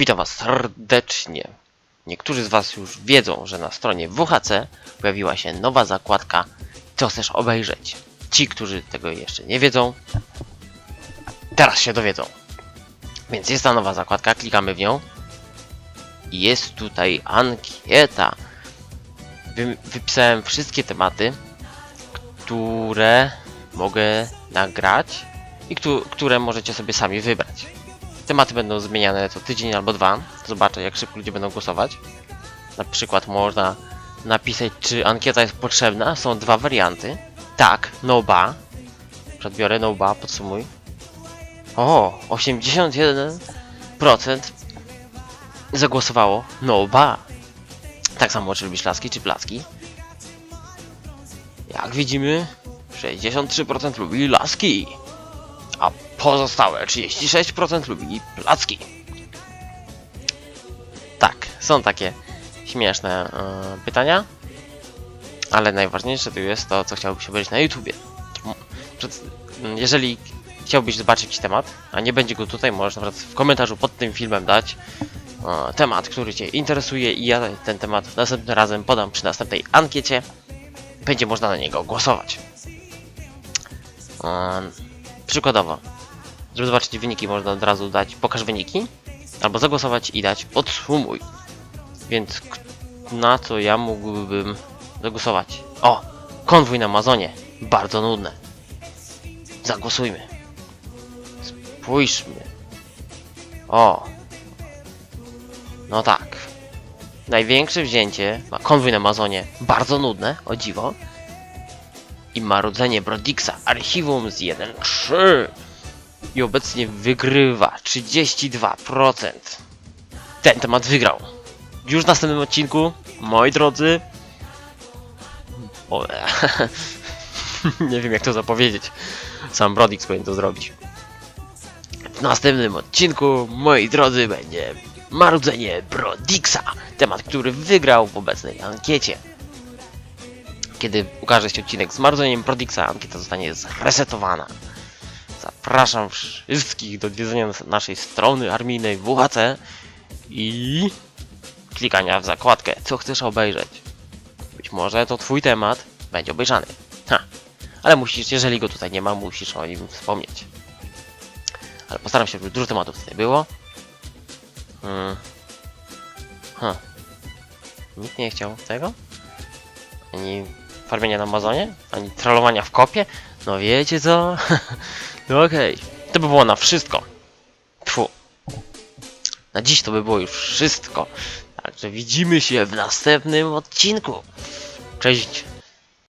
Witam Was serdecznie. Niektórzy z Was już wiedzą, że na stronie WHC pojawiła się nowa zakładka Co chcesz obejrzeć? Ci, którzy tego jeszcze nie wiedzą, teraz się dowiedzą. Więc jest ta nowa zakładka, klikamy w nią. I jest tutaj ankieta. Wy, wypisałem wszystkie tematy, które mogę nagrać i któ- które możecie sobie sami wybrać. Tematy będą zmieniane co tydzień albo dwa. Zobaczę, jak szybko ludzie będą głosować. Na przykład można napisać, czy ankieta jest potrzebna. Są dwa warianty. Tak, no ba. Przedbiorę no ba, podsumuj. O, 81% zagłosowało no ba. Tak samo, czy lubisz laski, czy placki. Jak widzimy, 63% lubi laski a pozostałe 36% lubi placki. Tak, są takie śmieszne e, pytania, ale najważniejsze tu jest to, co chciałbyś obejrzeć na YouTubie. Jeżeli chciałbyś zobaczyć temat, a nie będzie go tutaj, możesz w komentarzu pod tym filmem dać e, temat, który Cię interesuje i ja ten temat następnym razem podam przy następnej ankiecie. Będzie można na niego głosować. E, Przykładowo, żeby zobaczyć wyniki, można od razu dać pokaż wyniki, albo zagłosować i dać podsumuj. Więc na co ja mógłbym zagłosować? O! Konwój na Amazonie. Bardzo nudne. Zagłosujmy. Spójrzmy. O! No tak. Największe wzięcie ma konwój na Amazonie. Bardzo nudne, o dziwo. I marudzenie Brodixa Archiwum z 1.3 i obecnie wygrywa 32%. Ten temat wygrał. Już w następnym odcinku, moi drodzy. O, nie wiem jak to zapowiedzieć. Sam Brodix powinien to zrobić. W następnym odcinku, moi drodzy, będzie marudzenie Brodixa. Temat, który wygrał w obecnej ankiecie. Kiedy ukaże się odcinek z marudzeniem Brodixa, ankieta zostanie zresetowana. Zapraszam wszystkich do odwiedzenia nas- naszej strony armijnej WHC i klikania w zakładkę, co chcesz obejrzeć. Być może to twój temat będzie obejrzany. Ha. Ale musisz, jeżeli go tutaj nie ma, musisz o nim wspomnieć. Ale postaram się, żeby dużo tematów tutaj było. Hmm. Ha. Nikt nie chciał tego? Ani farmienia na Amazonie? Ani trollowania w kopie? No wiecie co? No okej. To by było na wszystko. Tfu. Na dziś to by było już wszystko. Także widzimy się w następnym odcinku. Cześć.